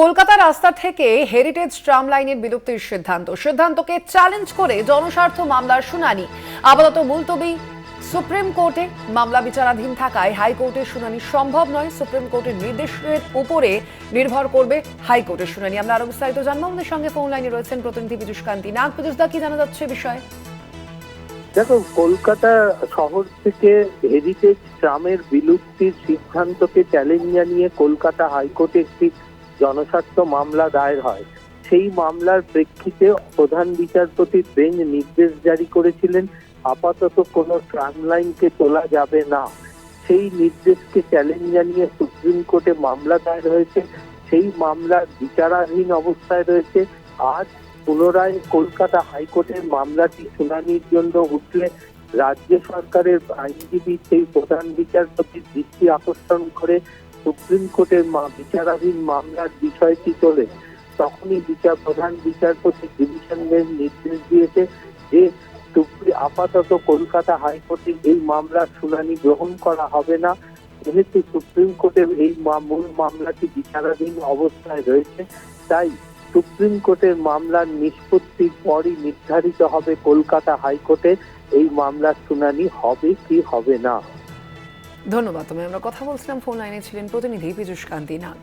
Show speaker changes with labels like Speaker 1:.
Speaker 1: কলকাতা রাস্তা থেকে heritage tram লাইনের বিলুপ্তির সিদ্ধান্ত। সিদ্ধান্তকে চ্যালেঞ্জ করে জনস্বার্থ মামলার শুনানি। আপাতত মুলতবি, সুপ্রিম কোর্টে মামলা বিচারাধীন থাকায় হাইকোর্টের শুনানি সম্ভব নয়। সুপ্রিম কোর্টের নির্দেশের উপরে নির্ভর করবে হাইকোর্টের শুনানি। আমরা আরও বিস্তারিত জানব। আমাদের সঙ্গে ফোন লাইনে রয়েছেন প্রতিনিধি পীযুষ কান্তি। নাগ, পীযুষ দা, কি জানা যাচ্ছে বিষয়ে?
Speaker 2: দেখো, কলকাতা শহর থেকে হেরিটেজ ট্রামের বিলুপ্তির সিদ্ধান্তকে চ্যালেঞ্জ জানিয়ে কলকাতা হাইকোর্টে একটি জনস্বার্থ মামলা দায়ের হয়। সেই মামলার প্রেক্ষিতে প্রধান বিচারপতির বেঞ্চ নির্দেশ জারি করেছিলেন, আপাতত কোনো ট্রাম লাইনকে তোলা যাবে না। সেই নির্দেশকে চ্যালেঞ্জ জানিয়ে সুপ্রিম কোর্টে মামলা দায়ের হয়েছে। সেই মামলার বিচারাধীন অবস্থায় রয়েছে। আজ পুনরায় কলকাতা হাইকোর্টের মামলাটি শুনানির জন্য উঠলে রাজ্য সরকারের আইনজীবী সেই প্রধান বিচারপতির দৃষ্টি আকর্ষণ করে সুপ্রিম কোর্টের বিচারাধীন মামলার বিষয়টি চলে, তখনই বিচার, প্রধান বিচারপতি ডিভিশন বেঞ্চ নির্দেশ দিয়েছে যে আপাতত কলকাতা হাইকোর্টে এই মামলার শুনানি গ্রহণ করা হবে না। যেহেতু সুপ্রিম কোর্টের এই মূল মামলাটি বিচারাধীন অবস্থায় রয়েছে, তাই সুপ্রিম কোর্টের মামলার নিষ্পত্তির পরই নির্ধারিত হবে কলকাতা হাইকোর্টে, এই মামলার শুনানি হবে কি হবে না।
Speaker 1: ধন্যবাদ। তুমি আমরা কথা বলছিলাম ফোন লাইনে ছিলেন প্রতিনিধি পীযুষ কান্তি নাগ।